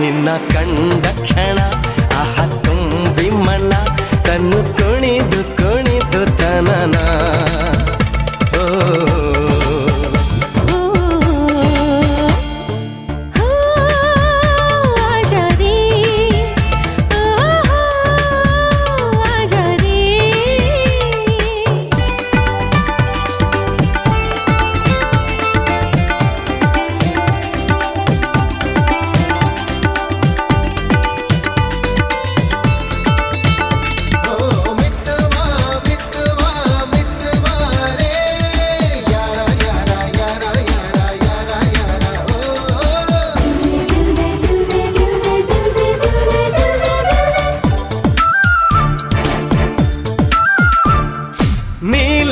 ನಿನ್ನ ಕಂಡ ಕ್ಷಣ. నీ